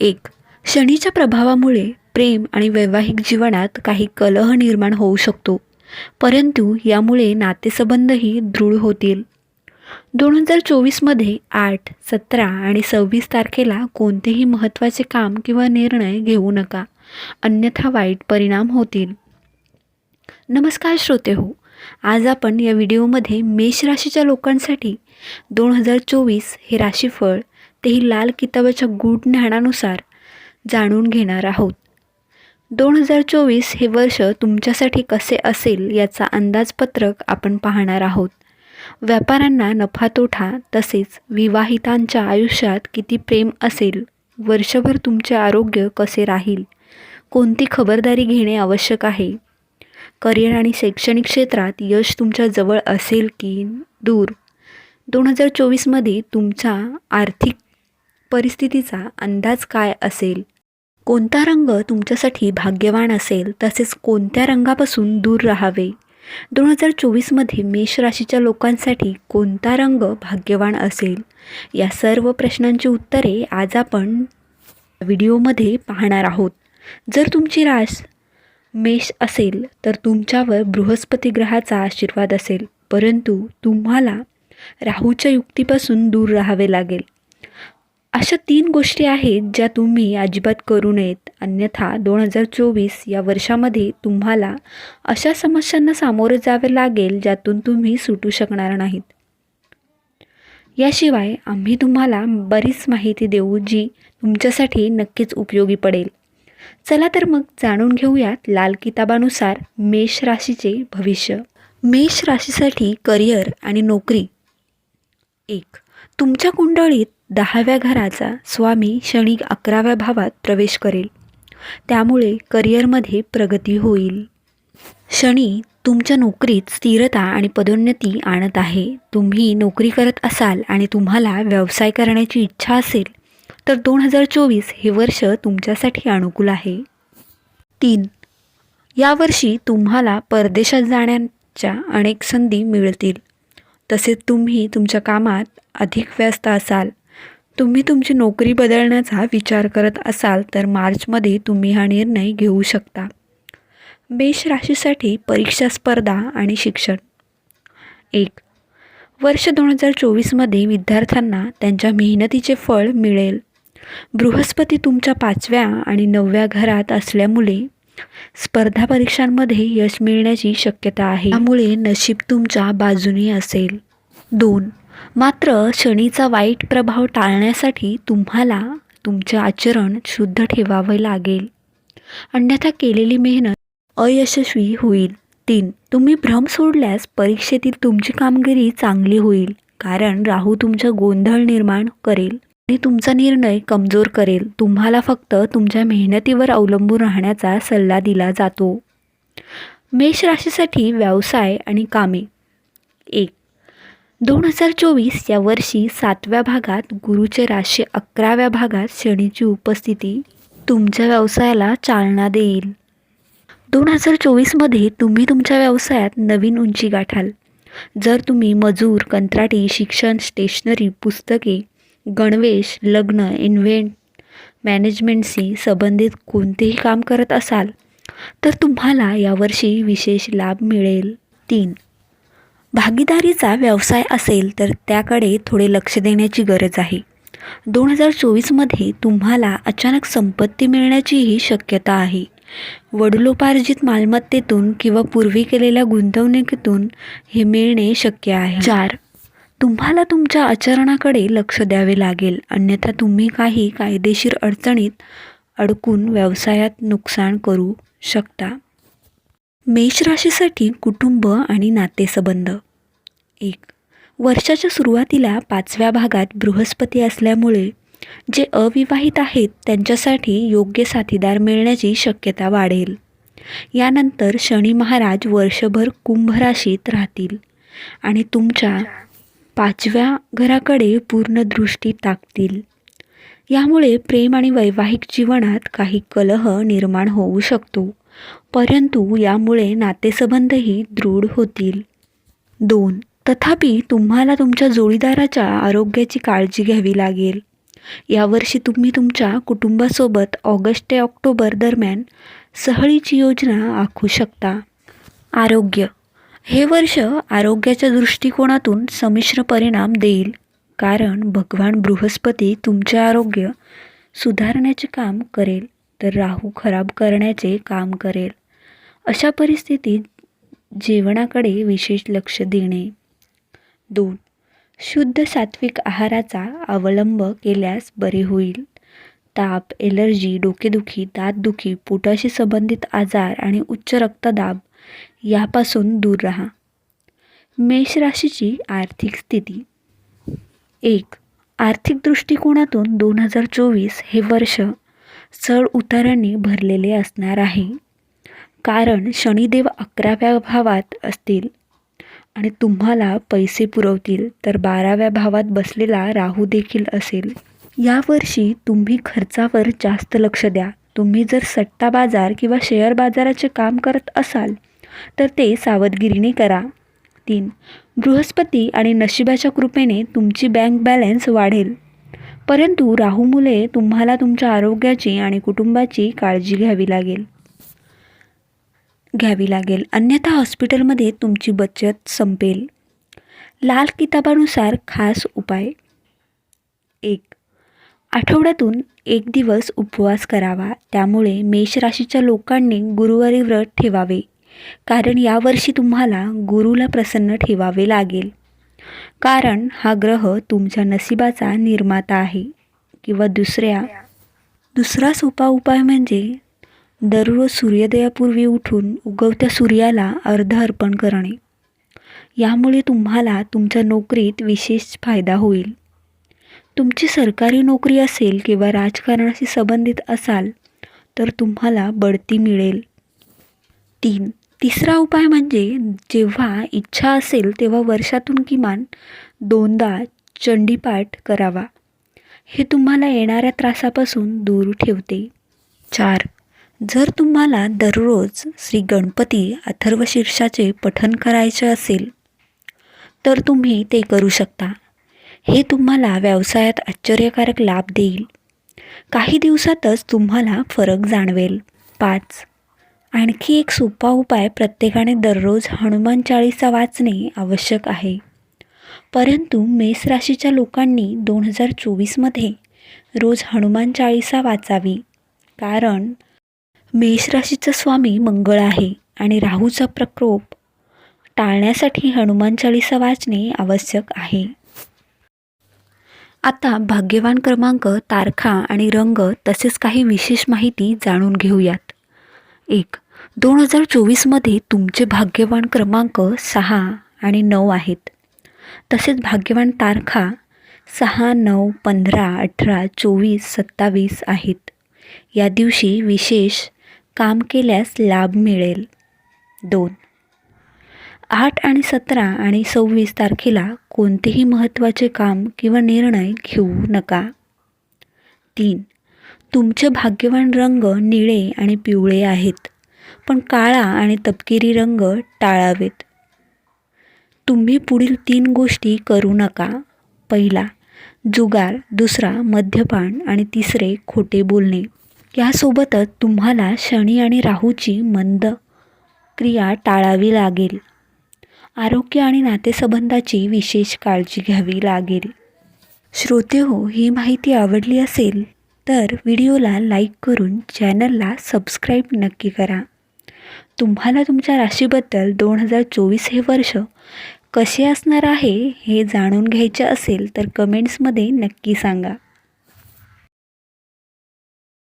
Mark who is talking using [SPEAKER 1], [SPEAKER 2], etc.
[SPEAKER 1] एक. शनीच्या प्रभावामुळे प्रेम आणि वैवाहिक जीवनात काही कलह निर्माण होऊ शकतो. परंतु यामुळे नातेसंबंधही दृढ होतील. दोन हजार चोवीसमध्ये आठ सतरा आणि सव्वीस तारखेला कोणतेही महत्त्वाचे काम किंवा निर्णय घेऊ नका. अन्यथा वाईट परिणाम होतील. नमस्कार श्रोते हो. आज आपण या व्हिडिओमध्ये मेष राशीच्या लोकांसाठी दोन हजार चोवीस हे राशीफळ तेही लाल किताबाच्या गूढ ज्ञानानुसार जाणून घेणार आहोत. दोन हजार चोवीस हे वर्ष तुमच्यासाठी कसे असेल याचा अंदाजपत्रक आपण पाहणार आहोत. व्यापाऱ्यांना नफा तोटा तसेच विवाहितांच्या आयुष्यात किती प्रेम असेल वर्षभर तुमचे आरोग्य कसे राहील कोणती खबरदारी घेणे आवश्यक आहे करिअर आणि शैक्षणिक क्षेत्रात यश तुमच्या जवळ असेल की दूर? दोन हजार चोवीसमध्ये तुमच्या आर्थिक परिस्थितीचा अंदाज काय असेल? कोणता रंग तुमच्यासाठी भाग्यवान असेल? तसेच कोणत्या रंगापासून दूर राहावे? दोन हजार चोवीसमध्ये मेष राशीच्या लोकांसाठी कोणता रंग भाग्यवान असेल? या सर्व प्रश्नांची उत्तरे आज आपण व्हिडिओमध्ये पाहणार आहोत. जर तुमची रास मेष असेल तर तुमच्यावर बृहस्पती ग्रहाचा आशीर्वाद असेल परंतु तुम्हाला राहूच्या युक्तीपासून दूर राहावे लागेल. अशा तीन गोष्टी आहेत ज्या तुम्ही अजिबात करू नयेत. अन्यथा दोन हजार चोवीस या वर्षामध्ये तुम्हाला अशा समस्यांना सामोरं जावे लागेल ज्यातून तुम्ही सुटू शकणार नाहीत. याशिवाय आम्ही तुम्हाला बरीच माहिती देऊ जी तुमच्यासाठी नक्कीच उपयोगी पडेल. चला तर मग जाणून घेऊयात लाल किताबानुसार मेष राशीचे भविष्य. मेष राशीसाठी करिअर आणि नोकरी. एक तुमच्या कुंडळीत दहाव्या घराचा स्वामी शनी अकराव्या भावात प्रवेश करेल. त्यामुळे करिअरमध्ये प्रगती होईल. शनी तुमच्या नोकरीत स्थिरता आणि पदोन्नती आणत आहे. तुम्ही नोकरी करत असाल आणि तुम्हाला व्यवसाय करण्याची इच्छा असेल तर दोन हजार चोवीस हे वर्ष तुमच्यासाठी अनुकूल आहे. तीन यावर्षी तुम्हाला परदेशात जाण्याच्या अनेक संधी मिळतील. तसेच तुम्ही तुमच्या कामात अधिक व्यस्त असाल. तुम्ही तुमची नोकरी बदलण्याचा विचार करत असाल तर मार्चमध्ये तुम्ही हा निर्णय घेऊ शकता. मेष राशीसाठी परीक्षा स्पर्धा आणि शिक्षण. एक वर्ष दोन हजार चोवीसमध्ये विद्यार्थ्यांना त्यांच्या मेहनतीचे फळ मिळेल. बृहस्पती तुमच्या पाचव्या आणि नवव्या घरात असल्यामुळे स्पर्धा परीक्षांमध्ये यश मिळण्याची शक्यता आहे. त्यामुळे नशीब तुमच्या बाजूने असेल. दोन मात्र शनीचा वाईट प्रभाव टाळण्यासाठी तुम्हाला तुमचे आचरण शुद्ध ठेवावे लागेल. अन्यथा केलेली मेहनत अयशस्वी होईल. तीन तुम्ही भ्रम सोडल्यास परीक्षेतील तुमची कामगिरी चांगली होईल कारण राहू तुमचा गोंधळ निर्माण करेल आणि तुमचा निर्णय कमजोर करेल. तुम्हाला फक्त तुमच्या मेहनतीवर अवलंबून राहण्याचा सल्ला दिला जातो. मेष राशीसाठी व्यवसाय आणि कामे. एक दोन हजार चोवीस या वर्षी सातव्या भागात गुरुचे राशी अकराव्या भागात शनीची उपस्थिती तुमच्या व्यवसायाला चालना देईल. दोन हजार चोवीसमध्ये तुम्ही तुमच्या व्यवसायात नवीन उंची गाठाल. जर तुम्ही मजूर कंत्राटी शिक्षण स्टेशनरी पुस्तके गणवेश लग्न इन्व्हेंट मॅनेजमेंटशी संबंधित कोणतेही काम करत असाल तर तुम्हाला यावर्षी विशेष लाभ मिळेल. तीन भागीदारीचा व्यवसाय असेल तर त्याकडे थोडे लक्ष देण्याची गरज आहे. दोन हजार चोवीसमध्ये तुम्हाला अचानक संपत्ती मिळण्याचीही शक्यता आहे. वडिलोपार्जित मालमत्तेतून किंवा पूर्वी केलेल्या गुंतवणुकीतून हे मिळणे शक्य आहे. चार तुम्हाला तुमच्या आचरणाकडे लक्ष द्यावे लागेल. अन्यथा तुम्ही काही कायदेशीर अडचणीत अडकून व्यवसायात नुकसान करू शकता. मेष राशीसाठी कुटुंब आणि नातेसंबंध. एक वर्षाच्या सुरुवातीला पाचव्या भागात बृहस्पती असल्यामुळे जे अविवाहित आहेत त्यांच्यासाठी योग्य साथीदार मिळण्याची शक्यता वाढेल. यानंतर शनी महाराज वर्षभर कुंभ राशीत राहतील आणि तुमच्या पाचव्या घराकडे पूर्ण दृष्टी टाकतील. यामुळे प्रेम आणि वैवाहिक जीवनात काही कलह निर्माण होऊ शकतो. परंतु यामुळे नातेसंबंधही दृढ होतील. दोन. तथापि तुम्हाला तुमच्या जोडीदाराच्या आरोग्याची काळजी घ्यावी लागेल. यावर्षी तुम्ही तुमच्या कुटुंबासोबत ऑगस्ट ते ऑक्टोबर दरम्यान सहलीची योजना आखू शकता. आरोग्य. हे वर्ष आरोग्याच्या दृष्टिकोनातून संमिश्र परिणाम देईल. कारण भगवान बृहस्पती तुमचे आरोग्य सुधारण्याचे काम करेल. तर राहू खराब करण्याचे काम करेल. अशा परिस्थितीत जेवणाकडे विशेष लक्ष देणे. दोन शुद्ध सात्विक आहाराचा अवलंब केल्यास बरे होईल. ताप एलर्जी डोकेदुखी दातदुखी पोटाशी संबंधित आजार आणि उच्च रक्तदाब यापासून दूर राहा. मेष राशीची आर्थिक स्थिती. एक आर्थिक दृष्टिकोनातून दोन हजार चोवीस हे वर्ष चढ उतारांनी भरलेले असणार आहे. कारण शनिदेव अकराव्या भावात असतील आणि तुम्हाला पैसे पुरवतील तर बाराव्या भावात बसलेला राहू देखील असेल. यावर्षी तुम्ही खर्चावर जास्त लक्ष द्या. तुम्ही जर सट्टा बाजार किंवा शेअर बाजाराचे काम करत असाल तर ते सावधगिरीने करा. तीन बृहस्पती आणि नशिबाच्या कृपेने तुमची बँक बॅलन्स वाढेल. परंतु राहूमुळे तुम्हाला तुमच्या आरोग्याची आणि कुटुंबाची काळजी घ्यावी लागेल. घ्यावी लागेल. अन्यथा हॉस्पिटलमध्ये तुमची बचत संपेल. लाल किताबानुसार खास उपाय. एक आठवड्यातून एक दिवस उपवास करावा. त्यामुळे मेष राशीच्या लोकांनी गुरुवारी व्रत ठेवावे. कारण यावर्षी तुम्हाला गुरुला प्रसन्न ठेवावे लागेल. कारण हा ग्रह तुमच्या नसिबाचा निर्माता आहे. किंवा दुसऱ्या दुसरा सोपा उपाय म्हणजे दररोज सूर्योदयापूर्वी उठून उगवत्या सूर्याला अर्ध अर्पण करणे. यामुळे तुम्हाला तुमच्या नोकरीत विशेष फायदा होईल. तुमची सरकारी नोकरी असेल किंवा राजकारणाशी संबंधित असाल तर तुम्हाला बढती मिळेल. तीन तिसरा उपाय म्हणजे जेव्हा इच्छा असेल तेव्हा वर्षातून किमान दोनदा चंडीपाठ करावा. हे तुम्हाला येणाऱ्या त्रासापासून दूर ठेवते. चार जर तुम्हाला दररोज श्री गणपती अथर्वशीर्षाचे पठन करायचे असेल तर तुम्ही ते करू शकता. हे तुम्हाला व्यवसायात आश्चर्यकारक लाभ देईल. काही दिवसातच तुम्हाला फरक जाणवेल. पाच. आणखी एक सोपा उपाय प्रत्येकाने दररोज हनुमान चाळीसा वाचणे आवश्यक आहे. परंतु मेष राशीच्या लोकांनी दोन हजार चोवीसमध्ये रोज हनुमान चाळीसा वाचावी. कारण मेष राशीचा स्वामी मंगळ आहे आणि राहूचा प्रकोप टाळण्यासाठी हनुमान चाळीसा वाचणे आवश्यक आहे. आता भाग्यवान क्रमांक तारखा आणि रंग तसेच काही विशेष माहिती जाणून घेऊयात. एक दोन हजार चोवीसमध्ये तुमचे भाग्यवान क्रमांक सहा आणि नऊ आहेत. तसेच भाग्यवान तारखा सहा नऊ पंधरा अठरा चोवीस सत्तावीस आहेत. या दिवशी विशेष काम केल्यास लाभ मिळेल. दोन. आठ आणि सतरा आणि सव्वीस तारखेला कोणतेही महत्त्वाचे काम किंवा निर्णय घेऊ नका. तीन. तुमचे भाग्यवान रंग निळे आणि पिवळे आहेत पण काळा आणि तपकिरी रंग टाळावेत. तुम्ही पुढील तीन गोष्टी करू नका. पहिला जुगार दुसरा मद्यपान आणि तिसरे खोटे बोलणे. यासोबतच तुम्हाला शनी आणि राहूची मंद क्रिया टाळावी लागेल. आरोग्य आणि नातेसंबंधाची विशेष काळजी घ्यावी लागेल. श्रोते हो ही माहिती आवडली असेल तर व्हिडिओला लाईक करून चॅनलला सबस्क्राईब नक्की करा. तुम्हाला तुमच्या राशीबद्दल दोन हजार चोवीस हे वर्ष कसे असणार आहे हे जाणून घ्यायचे असेल तर कमेंट्समध्ये नक्की सांगा.